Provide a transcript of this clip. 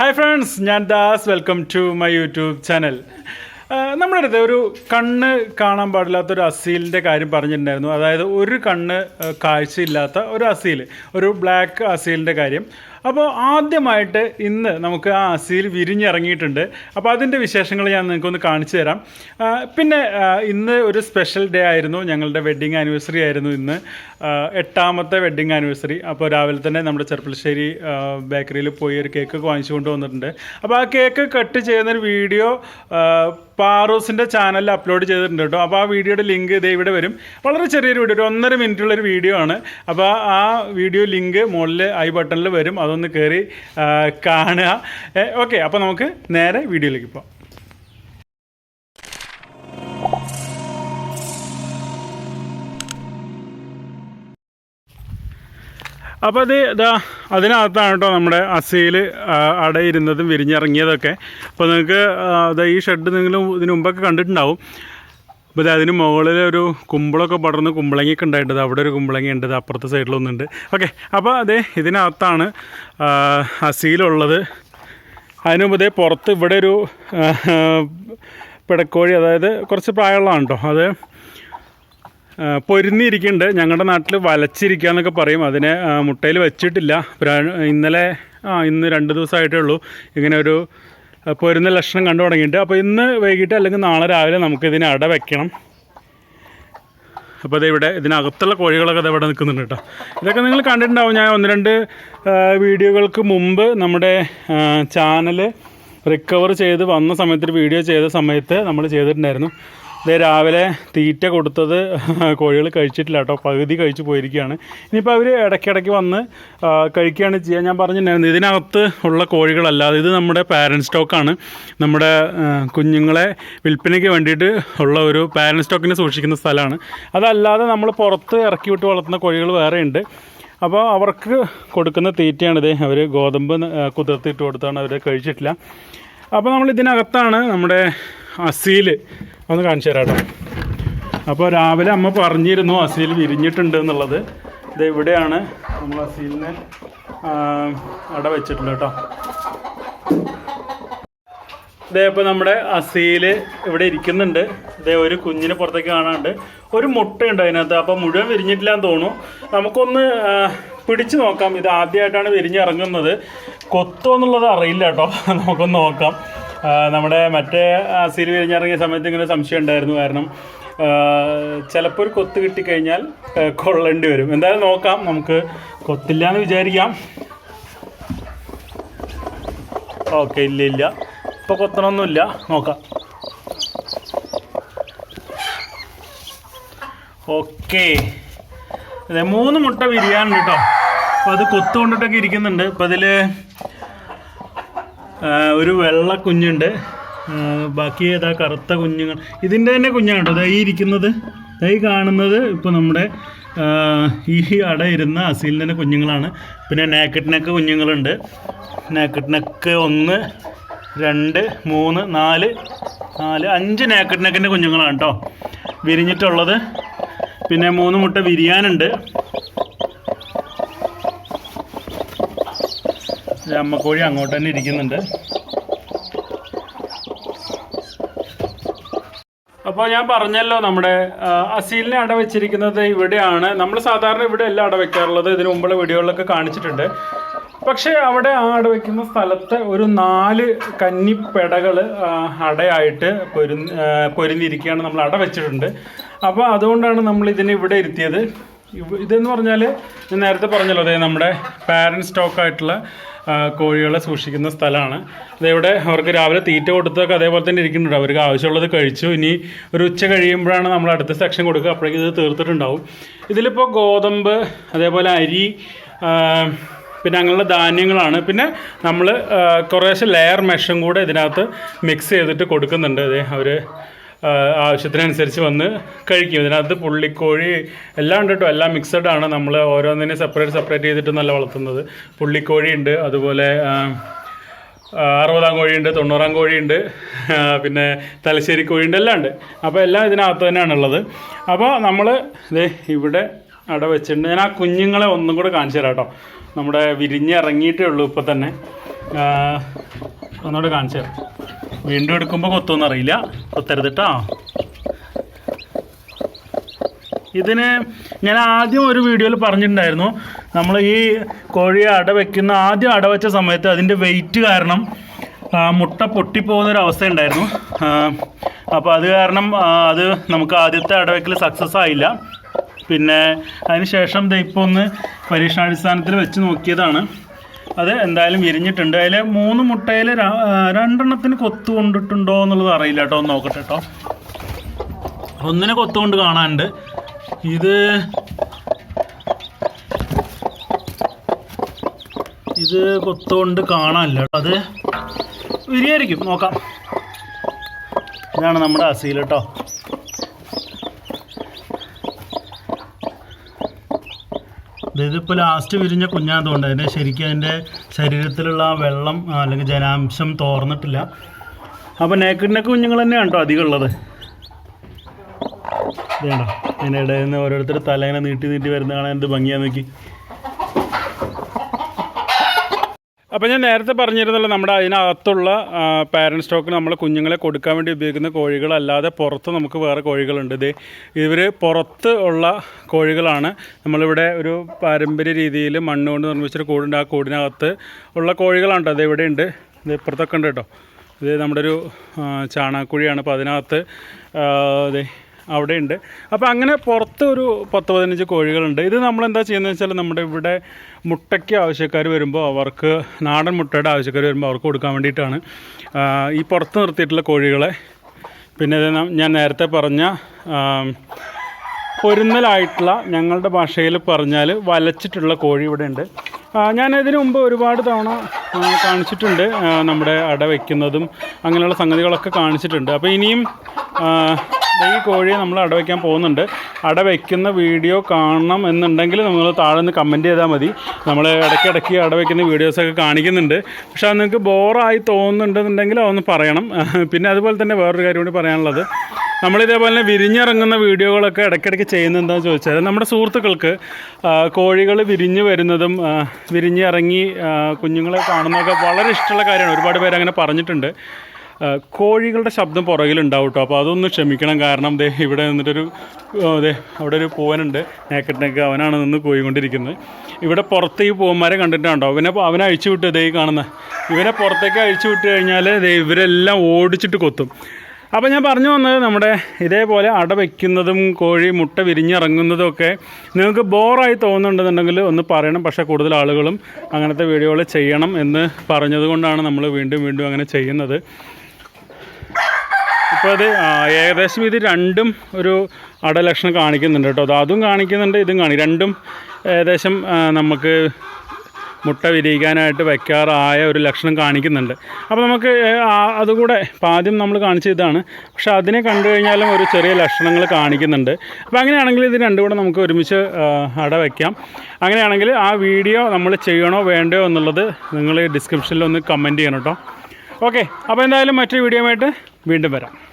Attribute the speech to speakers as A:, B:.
A: Hi friends ഞാൻ Das. Welcome to my YouTube channel നമ്മുടെ അടുത്ത് ഒരു കണ്ണ് കാണാൻ പാടില്ലാത്ത ഒരു അസീലിന്റെ കാര്യം പറഞ്ഞിട്ടുണ്ടായിരുന്നു. അതായത് ഒരു കണ്ണ് കാഴ്ചയില്ലാത്ത ഒരു അസീൽ ഒരു ബ്ലാക്ക് അസീലിന്റെ കാര്യം. അപ്പോൾ ആദ്യമായിട്ട് ഇന്ന് നമുക്ക് ആ അസീൽ വിരിഞ്ഞിറങ്ങിയിട്ടുണ്ട്. അപ്പോൾ അതിന്റെ വിശേഷങ്ങൾ ഞാൻ നിങ്ങൾക്കൊന്ന് കാണിച്ചു തരാം. പിന്നെ ഇന്ന് ഒരു സ്പെഷ്യൽ ഡേ ആയിരുന്നു. ഞങ്ങളുടെ വെഡ്ഡിങ് ആനിവേഴ്സറി ആയിരുന്നു ഇന്ന്. എട്ടാമത്തെ വെഡ്ഡിങ് ആനിവേഴ്സറി അപ്പോൾ രാവിലെ തന്നെ നമ്മുടെ ചെറുപ്പശ്ശേരി ബേക്കറിയിൽ പോയി ഒരു കേക്ക് വാങ്ങിച്ചു കൊണ്ടുവന്നിട്ടുണ്ട് അപ്പോൾ ആ കേക്ക് കട്ട് ചെയ്യുന്നൊരു വീഡിയോ പാറോസിന്റെ ചാനലിൽ അപ്ലോഡ് ചെയ്തിട്ടുണ്ട് കേട്ടോ. അപ്പോൾ ആ വീഡിയോയുടെ ലിങ്ക് ഇതേ ഇവിടെ വരും. വളരെ ചെറിയൊരു വീഡിയോ ഒരു ഒന്നര മിനിറ്റുള്ളൊരു വീഡിയോ ആണ്. അപ്പോൾ ആ വീഡിയോ ലിങ്ക് മുകളിൽ ഐ ബട്ടണിൽ വരും. അതൊന്ന് കയറി കാണുക. ഓക്കെ അപ്പോൾ നമുക്ക് നേരെ വീഡിയോയിലേക്ക് പോകാം അപ്പോൾ അത് ഇതാ അതിനകത്താണ് കേട്ടോ നമ്മുടെ അസയിൽ അടയിരുന്നതും വിരിഞ്ഞിറങ്ങിയതൊക്കെ. അപ്പോൾ നിങ്ങൾക്ക് ഈ ഷെഡ് നിങ്ങൾ ഇതിനു മുമ്പൊക്കെ കണ്ടിട്ടുണ്ടാവും. അപ്പോൾ ഇത് അതിന് മുകളിൽ ഒരു കുമ്പളൊക്കെ പടർന്ന് കുമ്പളങ്ങയൊക്കെ ഉണ്ടായിട്ടത് അവിടെ ഒരു കുമ്പളങ്ങി ഉണ്ട് അപ്പുറത്തെ സൈഡിലൊന്നുണ്ട് ഓക്കെ അപ്പോൾ അതെ ഇതിനകത്താണ് അസീലുള്ളത് അതിനു മുമ്പ് പുറത്ത് ഇവിടെ ഒരു പിടക്കോഴി അതായത് കുറച്ച് പ്രായമുള്ളതാണ് കേട്ടോ അത് പൊരുന്നിരിക്കുന്നുണ്ട് ഞങ്ങളുടെ നാട്ടിൽ വലച്ചിരിക്കുക എന്നൊക്കെ പറയും. അതിനെ മുട്ടയിൽ വെച്ചിട്ടില്ല. ഇന്നലെ ആ ഇന്ന് രണ്ട് ദിവസമായിട്ടേ ഉള്ളൂ. ഇങ്ങനെ ഒരു പൊരുന്ന ലക്ഷണം കണ്ടു തുടങ്ങിയിട്ട് അപ്പോൾ ഇന്ന് വൈകിട്ട് അല്ലെങ്കിൽ നാളെ രാവിലെ നമുക്ക് ഇതിനെ അട വെക്കണം. അപ്പോൾ ഇവിടെ ഇതിനകത്തുള്ള കോഴികളൊക്കെ ഇവിടെ നിൽക്കുന്നുണ്ട് കേട്ടോ. ഇതൊക്കെ നിങ്ങൾ കണ്ടിട്ടുണ്ടാവും. ഞാൻ ഒന്ന് രണ്ട് വീഡിയോകൾക്ക് മുമ്പ് നമ്മുടെ ചാനൽ റിക്കവർ ചെയ്ത് വന്ന സമയത്ത് വീഡിയോ ചെയ്ത സമയത്ത് നമ്മൾ ചെയ്തിട്ടുണ്ടായിരുന്നു. ഇത് രാവിലെ തീറ്റ കൊടുത്തത് കോഴികൾ കഴിച്ചിട്ടില്ല കേട്ടോ. പകുതി കഴിച്ചു പോയിരിക്കുകയാണ്. ഇനിയിപ്പോൾ അവർ ഇടയ്ക്കിടയ്ക്ക് വന്ന് കഴിക്കുകയാണ് ചെയ്യുക ഞാൻ പറഞ്ഞിട്ടുണ്ടായിരുന്നു ഇതിനകത്ത് ഉള്ള കോഴികളല്ലാതെ ഇത് നമ്മുടെ പാരന്റ് സ്റ്റോക്കാണ് നമ്മുടെ കുഞ്ഞുങ്ങളെ വിൽപ്പനയ്ക്ക് വേണ്ടിയിട്ട് ഉള്ള ഒരു പാരന്റ് സ്റ്റോക്കിനെ സൂക്ഷിക്കുന്ന സ്ഥലമാണ്. അതല്ലാതെ നമ്മൾ പുറത്ത് ഇറക്കി വിട്ട് വളർത്തുന്ന കോഴികൾ വേറെയുണ്ട്. അപ്പോൾ അവർക്ക് കൊടുക്കുന്ന തീറ്റയാണിത് അവർ ഗോതമ്പ് കുതിർത്തിട്ട് കൊടുത്താണ് അവർ കഴിച്ചിട്ടില്ല. അപ്പോൾ നമ്മൾ ഇതിനകത്താണ് നമ്മുടെ അസീൽ. ഒന്ന് കാണിച്ചു തരാം കേട്ടോ. അപ്പോൾ രാവിലെ അമ്മ പറഞ്ഞിരുന്നു അസീൽ വിരിഞ്ഞിട്ടുണ്ട് എന്നുള്ളത്. ഇത് ഇവിടെയാണ് നമ്മൾ അസീലിനെ അട വെച്ചിട്ടുള്ളത് കേട്ടോ. ഇതേ ഇപ്പോൾ നമ്മുടെ അസീൽ ഇവിടെ ഇരിക്കുന്നുണ്ട്. ഇതേ ഒരു കുഞ്ഞിനെ പുറത്തേക്ക് കാണാണ്ട് ഒരു മുട്ടയുണ്ട് അതിനകത്ത്. അപ്പോൾ മുഴുവൻ വിരിഞ്ഞിട്ടില്ല എന്ന് തോന്നുന്നു. നമുക്കൊന്ന് പിടിച്ചു നോക്കാം. ഇത് ആദ്യമായിട്ടാണ് വിരിഞ്ഞിറങ്ങുന്നത്. കൊത്തോ എന്നുള്ളത് അറിയില്ല കേട്ടോ. നമുക്കൊന്ന് നോക്കാം. നമ്മുടെ മറ്റേ അസീൽ വിരിഞ്ഞിറങ്ങിയ സമയത്ത് ഇങ്ങനെ സംശയം ഉണ്ടായിരുന്നു. കാരണം ചിലപ്പോൾ ഒരു കൊത്ത് കിട്ടിക്കഴിഞ്ഞാൽ കൊള്ളേണ്ടി വരും. എന്തായാലും നോക്കാം. നമുക്ക് കൊത്തില്ല എന്ന് വിചാരിക്കാം. ഓക്കെ ഇല്ല ഇല്ല. ഇപ്പോൾ കൊത്തണമൊന്നുമില്ല നോക്കാം. ഓക്കെ. അതെ മൂന്ന് മുട്ട വിരിയാനുണ്ട് കേട്ടോ. അപ്പോൾ അത് കൊത്തുകൊണ്ടിട്ടൊക്കെ ഇരിക്കുന്നുണ്ട്. അപ്പോൾ അതിൽ ഒരു വെള്ള കുഞ്ഞുണ്ട്. ബാക്കി ഏതാ കറുത്ത കുഞ്ഞുങ്ങൾ? ഇതിന്റെ തന്നെ കുഞ്ഞാണ് കേട്ടോ. ഈ ഇരിക്കുന്നത്. ഈ കാണുന്നത് ഇപ്പോൾ നമ്മുടെ ഈ അട ഇരുന്ന അസീലിന്റെ കുഞ്ഞുങ്ങളാണ്. പിന്നെ നാക്കറ്റ് നെക്ക് കുഞ്ഞുങ്ങളുണ്ട്. നാക്കറ്റ് നെക്ക് ഒന്ന് രണ്ട് മൂന്ന് നാല് നാല് അഞ്ച് നാക്കറ്റ് നെക്കിന്റെ കുഞ്ഞുങ്ങളാണ് കേട്ടോ. വിരിഞ്ഞിട്ടുള്ളത്. പിന്നെ മൂന്ന് മുട്ട വിരിയാനുണ്ട് അമ്മക്കോഴി അങ്ങോട്ട് തന്നെ ഇരിക്കുന്നുണ്ട്. അപ്പോൾ ഞാൻ പറഞ്ഞല്ലോ നമ്മുടെ അസീലിനെ അട വെച്ചിരിക്കുന്നത് ഇവിടെയാണ്. നമ്മൾ സാധാരണ ഇവിടെ എല്ലാം അട വെക്കാറുള്ളത്. ഇതിനു മുമ്പുള്ള വീഡിയോകളിലൊക്കെ കാണിച്ചിട്ടുണ്ട്. പക്ഷേ അവിടെ ആ അട വെക്കുന്ന സ്ഥലത്ത് ഒരു നാല് കന്നിപ്പെടകൾ അടയായിട്ട് പൊരു പൊരുന്നിരിക്കുകയാണ് നമ്മൾ അട വെച്ചിട്ടുണ്ട്. അപ്പോൾ അതുകൊണ്ടാണ് നമ്മൾ ഇതിനെ ഇവിടെ ഇരുത്തിയത്. ഇതെന്ന് പറഞ്ഞാൽ ഞാൻ നേരത്തെ പറഞ്ഞല്ലോ അതായത് നമ്മുടെ പാരന്റ് സ്റ്റോക്കായിട്ടുള്ള കോഴികളെ സൂക്ഷിക്കുന്ന സ്ഥലമാണ്. അതിവിടെ അവർക്ക് രാവിലെ തീറ്റ കൊടുത്തൊക്കെ അതേപോലെ തന്നെ ഇരിക്കുന്നുണ്ട്. അവർക്ക് ആവശ്യമുള്ളത് കഴിച്ചു. ഇനി ഒരു ഉച്ച കഴിയുമ്പോഴാണ് നമ്മൾ അടുത്ത സെക്ഷൻ കൊടുക്കുക. അപ്പോഴേക്കും ഇത് തീർത്തിട്ടുണ്ടാവും. ഇതിലിപ്പോൾ ഗോതമ്പ് അതേപോലെ അരി പിന്നെ അങ്ങനെയുള്ള ധാന്യങ്ങളാണ്. പിന്നെ നമ്മൾ കുറേശ്ശെ ലെയർ മെഷും കൂടെ ഇതിനകത്ത് മിക്സ് ചെയ്തിട്ട് കൊടുക്കുന്നുണ്ട്. അവർ ആവശ്യത്തിനനുസരിച്ച് വന്ന് കഴിക്കും. ഇതിനകത്ത് പുള്ളിക്കോഴി എല്ലാം ഉണ്ട് കേട്ടോ. എല്ലാം മിക്സഡ് ആണ്. നമ്മൾ ഓരോന്നിനെ സെപ്പറേറ്റ് സെപ്പറേറ്റ് ചെയ്തിട്ട് നല്ല വളർത്തുന്നത്. പുള്ളിക്കോഴി ഉണ്ട്. അതുപോലെ അറുപതാം കോഴിയുണ്ട് തൊണ്ണൂറാം കോഴിയുണ്ട് പിന്നെ തലശ്ശേരി കോഴിയുണ്ട് എല്ലാം ഉണ്ട്. അപ്പോൾ എല്ലാം ഇതിനകത്ത് തന്നെയാണുള്ളത് അപ്പോൾ നമ്മൾ ഇതേ ഇവിടെ അവിടെ വെച്ചിട്ടുണ്ട്. ഞാൻ ആ കുഞ്ഞുങ്ങളെ ഒന്നും കൂടെ കാണിച്ചു തരാം കേട്ടോ. നമ്മുടെ വിരിഞ്ഞിറങ്ങിയിട്ടേ ഉള്ളൂ ഇപ്പോൾ തന്നെ. ഒന്നുകൂടെ കാണിച്ചു തരാം. വീണ്ടും എടുക്കുമ്പോൾ കൊത്തുമെന്ന് അറിയില്ല. കൊത്തരുത് കേട്ടോ ഇതിന് ഞാൻ ആദ്യം ഒരു വീഡിയോയിൽ പറഞ്ഞിട്ടുണ്ടായിരുന്നു. നമ്മൾ ഈ കോഴിയെ അട വെക്കുന്ന ആദ്യം അട വെച്ച സമയത്ത് അതിന്റെ വെയിറ്റ് കാരണം മുട്ട പൊട്ടിപ്പോകുന്നൊരവസ്ഥ ഉണ്ടായിരുന്നു. അപ്പോൾ അത് കാരണം അത് നമുക്ക് ആദ്യത്തെ അടവയ്ക്കൽ സക്സസ് ആയില്ല. പിന്നെ അതിന് ശേഷം ഇപ്പോൾ ഒന്ന് പരീക്ഷണാടിസ്ഥാനത്തിൽ വെച്ച് നോക്കിയതാണ്. അത് എന്തായാലും വിരിഞ്ഞിട്ടുണ്ട്. അതിൽ മൂന്ന് മുട്ടയിൽ രണ്ടെണ്ണത്തിന് കൊത്തു കൊണ്ടിട്ടുണ്ടോ എന്നുള്ളത് അറിയില്ല കേട്ടോ. ഒന്ന് നോക്കട്ടെ കേട്ടോ. ഒന്നിനെ കൊത്തുകൊണ്ട് കാണാനുണ്ട്. ഇത് ഇത് കൊത്തുകൊണ്ട് കാണാനില്ല അത് വിരിയായിരിക്കും. നോക്കാം. ഇതാണ് നമ്മുടെ അസീൽ കേട്ടോ. ഇതിപ്പോൾ ലാസ്റ്റ് വിരിഞ്ഞ കുഞ്ഞാതുകൊണ്ട് അതിന്റെ ശരിക്കും അതിന്റെ ശരീരത്തിലുള്ള വെള്ളം അല്ലെങ്കിൽ ജനാംശം തോർന്നിട്ടില്ല. അപ്പോൾ നേക്കിടിനൊക്കെ കുഞ്ഞുങ്ങൾ തന്നെയാണ് കേട്ടോ അധികം ഉള്ളത്. ഇതേണ്ടോ അതിന്റെ ഇടയിൽ നിന്ന് ഓരോരുത്തർ തല ഇങ്ങനെ നീട്ടി നീട്ടി വരുന്ന എന്ത് ഭംഗിയാന്ന് നോക്കി. അപ്പോൾ ഞാൻ നേരത്തെ പറഞ്ഞിരുന്നല്ലോ നമ്മുടെ അതിനകത്തുള്ള പാരൻ സ്റ്റോക്ക് നമ്മൾ കുഞ്ഞുങ്ങളെ കൊടുക്കാൻ വേണ്ടി ഉപയോഗിക്കുന്ന കോഴികളല്ലാതെ പുറത്ത് നമുക്ക് വേറെ കോഴികളുണ്ട്. ഇത് ഇവർ പുറത്ത് ഉള്ള കോഴികളാണ്. നമ്മളിവിടെ ഒരു പാരമ്പര്യ രീതിയിൽ മണ്ണ് കൊണ്ട് നിർമ്മിച്ചൊരു കൂടുണ്ട്. ആ കൂടിനകത്ത് ഉള്ള കോഴികളാണ് കേട്ടോ. അത് ഇവിടെ ഉണ്ട്. ഇത് ഇപ്പുറത്തൊക്കെ ഉണ്ട് കേട്ടോ. ഇത് നമ്മുടെ ഒരു ചാണകക്കുഴിയാണ് അപ്പോൾ അതിനകത്ത് ആ, ദേ അവിടെ ഉണ്ട് അപ്പോൾ അങ്ങനെ പുറത്ത് ഒരു പത്ത് പതിനഞ്ച് കോഴികളുണ്ട്. ഇത് നമ്മൾ എന്താ ചെയ്യുന്നത് വെച്ചാൽ നമ്മുടെ ഇവിടെ മുട്ടയ്ക്ക് ആവശ്യക്കാർ വരുമ്പോൾ അവർക്ക് നാടൻ മുട്ടയുടെ ആവശ്യക്കാർ വരുമ്പോൾ അവർക്ക് കൊടുക്കാൻ വേണ്ടിയിട്ടാണ്. ഈ പുറത്ത് നിർത്തിയിട്ടുള്ള കോഴികളെ പിന്നെ ഞാൻ നേരത്തെ പറഞ്ഞ പൊരുന്നലായിട്ടുള്ള ഞങ്ങളുടെ ഭാഷയിൽ പറഞ്ഞാൽ വലച്ചിട്ടുള്ള കോഴി ഇവിടെ ഉണ്ട് ഞാൻ ഇതിനു മുമ്പ് ഒരുപാട് തവണ കാണിച്ചിട്ടുണ്ട്. നമ്മുടെ അട വയ്ക്കുന്നതും അങ്ങനെയുള്ള സംഗതികളൊക്കെ കാണിച്ചിട്ടുണ്ട്. അപ്പോൾ ഇനിയും ഈ കോഴിയെ നമ്മൾ അട വയ്ക്കാൻ പോകുന്നുണ്ട്. അട വയ്ക്കുന്ന വീഡിയോ കാണണം എന്നുണ്ടെങ്കിൽ നമ്മൾ താഴെ നിന്ന് കമന്റ് ചെയ്താൽ മതി. നമ്മൾ ഇടയ്ക്കിടയ്ക്ക് അട വയ്ക്കുന്ന വീഡിയോസൊക്കെ കാണിക്കുന്നുണ്ട്. പക്ഷെ അത് നിങ്ങൾക്ക് ബോറായി തോന്നുന്നുണ്ടെന്നുണ്ടെങ്കിൽ അതൊന്ന് പറയണം. പിന്നെ അതുപോലെ തന്നെ വേറൊരു കാര്യം കൂടി പറയാനുള്ളത്. നമ്മളിതേപോലെ തന്നെ വിരിഞ്ഞിറങ്ങുന്ന വീഡിയോകളൊക്കെ ഇടയ്ക്കിടയ്ക്ക് ചെയ്യുന്നുണ്ടെന്ന് ചോദിച്ചാൽ നമ്മുടെ സുഹൃത്തുക്കൾക്ക് കോഴികൾ വിരിഞ്ഞു വരുന്നതും വിരിഞ്ഞിറങ്ങി കുഞ്ഞുങ്ങളെ കാണുന്നതൊക്കെ വളരെ ഇഷ്ടമുള്ള കാര്യമാണ്. ഒരുപാട് പേര് അങ്ങനെ പറഞ്ഞിട്ടുണ്ട്. കോഴികളുടെ ശബ്ദം പുറകിലുണ്ടാവും കേട്ടോ അപ്പോൾ അതൊന്ന് ക്ഷമിക്കണം. കാരണം ദേ ഇവിടെ നിന്നിട്ടൊരു അതെ അവിടെ ഒരു പൂവനുണ്ട്. നേക്കറ്റിനൊക്കെ അവനാണ് നിന്ന് പോയിക്കൊണ്ടിരിക്കുന്നത്. ഇവിടെ പുറത്ത് ഈ പൂവന്മാരെ കണ്ടിട്ടുണ്ടോ? പിന്നെ അവനെ അഴിച്ചു വിട്ടു ദേ കാണുന്ന. ഇവനെ പുറത്തേക്ക് അഴിച്ചു വിട്ട് കഴിഞ്ഞാൽ ദേ ഇവരെല്ലാം ഓടിച്ചിട്ട് കൊത്തും. അപ്പോൾ ഞാൻ പറഞ്ഞു വന്നത് നമ്മുടെ ഇതേപോലെ അട വയ്ക്കുന്നതും കോഴി മുട്ട വിരിഞ്ഞിറങ്ങുന്നതും ഒക്കെ നിങ്ങൾക്ക് ബോറായി തോന്നുന്നുണ്ടെന്നുണ്ടെങ്കിൽ ഒന്ന് പറയണം. പക്ഷേ കൂടുതൽ ആളുകളും അങ്ങനത്തെ വീഡിയോകൾ ചെയ്യണം എന്ന് പറഞ്ഞതുകൊണ്ടാണ് നമ്മൾ വീണ്ടും വീണ്ടും അങ്ങനെ ചെയ്യുന്നത്. ഇപ്പോൾ അത് ഏകദേശം ഇത് രണ്ടും ഒരു അടലക്ഷണം കാണിക്കുന്നുണ്ട് കേട്ടോ. അത് കാണിക്കുന്നുണ്ട് ഇതും കാണി രണ്ടും ഏകദേശം നമുക്ക് മുട്ട വിരിയിക്കാനായിട്ട് വയ്ക്കാറായ ഒരു ലക്ഷണം കാണിക്കുന്നുണ്ട്. അപ്പോൾ നമുക്ക് അതുകൂടെ ഇപ്പം ആദ്യം നമ്മൾ കാണിച്ച ഇതാണ്. പക്ഷേ അതിനെ കണ്ടു കഴിഞ്ഞാലും ഒരു ചെറിയ ലക്ഷണങ്ങൾ കാണിക്കുന്നുണ്ട്. അപ്പോൾ അങ്ങനെയാണെങ്കിൽ ഇത് രണ്ടും കൂടെ നമുക്ക് ഒരുമിച്ച് അട വയ്ക്കാം അങ്ങനെയാണെങ്കിൽ ആ വീഡിയോ നമ്മൾ ചെയ്യണോ വേണ്ടയോ എന്നുള്ളത് നിങ്ങൾ ഡിസ്ക്രിപ്ഷനിൽ ഒന്ന് കമന്റ് ചെയ്യണം കേട്ടോ. ഓക്കെ അപ്പോൾ എന്തായാലും മറ്റൊരു വീഡിയോ ആയിട്ട് വീണ്ടും വരാം.